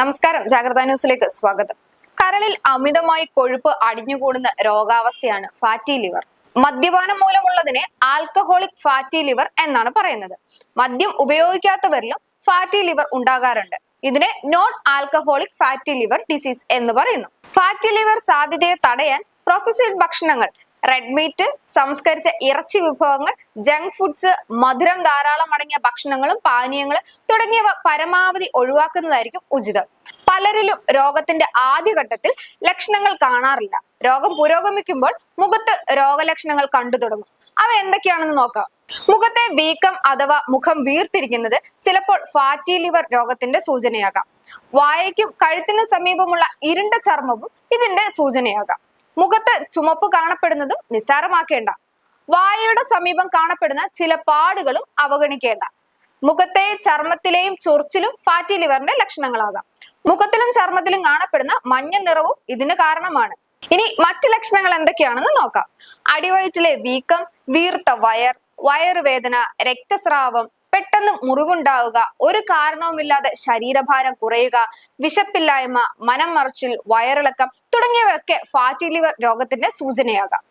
നമസ്കാരം. ജാഗ്രത ന്യൂസിലേക്ക് സ്വാഗതം. കരളിൽ അമിതമായി കൊഴുപ്പ് അടിഞ്ഞുകൂടുന്ന രോഗാവസ്ഥയാണ് ഫാറ്റി ലിവർ. മദ്യപാനം മൂലമുള്ളതിനെ ആൽക്കഹോളിക് ഫാറ്റി ലിവർ എന്നാണ് പറയുന്നത്. മദ്യം ഉപയോഗിക്കാത്തവരിലും ഫാറ്റി ലിവർ ഉണ്ടാകാറുണ്ട്. ഇതിനെ non alcoholic fatty liver disease എന്ന് പറയുന്നു. ഫാറ്റി ലിവർ സാധ്യതയെ തടയാൻ പ്രോസസ്ഡ് ഭക്ഷണങ്ങൾ റെഡ് മീറ്റ് സംസ്കരിച്ച ഇറച്ചി വിഭവങ്ങൾ ജങ്ക് ഫുഡ്സ് മധുരം ധാരാളം അടങ്ങിയ ഭക്ഷണങ്ങളും പാനീയങ്ങളും തുടങ്ങിയവ പരമാവധി ഒഴിവാക്കുന്നതായിരിക്കും ഉചിതം. പലരിലും രോഗത്തിന്റെ ആദ്യഘട്ടത്തിൽ ലക്ഷണങ്ങൾ കാണാറില്ല. രോഗം പുരോഗമിക്കുമ്പോൾ മുഖത്ത് രോഗലക്ഷണങ്ങൾ കണ്ടു തുടങ്ങും. അവ എന്തൊക്കെയാണെന്ന് നോക്കാം. മുഖത്തെ വീക്കം അഥവാ മുഖം വീർത്തിരിക്കുന്നത് ചിലപ്പോൾ ഫാറ്റി ലിവർ രോഗത്തിന്റെ സൂചനയാകാം. വായയ്ക്കും കഴുത്തിന് സമീപമുള്ള ഇരുണ്ട ചർമ്മവും ഇതിന്റെ സൂചനയാകാം. മുഖത്ത് ചുമപ്പ് കാണപ്പെടുന്നതും നിസ്സാരമാക്കേണ്ട. വായയുടെ സമീപം കാണപ്പെടുന്ന ചില പാടുകളും അവഗണിക്കേണ്ട. മുഖത്തെ ചർമ്മത്തിലെയും ചൊറിച്ചിലും ഫാറ്റി ലിവറിന്റെ ലക്ഷണങ്ങളാകാം. മുഖത്തിലും ചർമ്മത്തിലും കാണപ്പെടുന്ന മഞ്ഞ നിറവും ഇതിന് കാരണമാണ്. ഇനി മറ്റു ലക്ഷണങ്ങൾ എന്തൊക്കെയാണെന്ന് നോക്കാം. അടിവയറ്റിലെ വീക്കം വീർത്ത വയർ വയറുവേദന രക്തസ്രാവം പെട്ടെന്ന് മുറിവുണ്ടാവുക ഒരു കാരണവുമില്ലാതെ ശരീരഭാരം കുറയുക വിശപ്പില്ലായ്മ മനം മറിച്ചിൽ വയറിളക്കം തുടങ്ങിയവയൊക്കെ ഫാറ്റി ലിവർ രോഗത്തിന്റെ സൂചനയാകാം.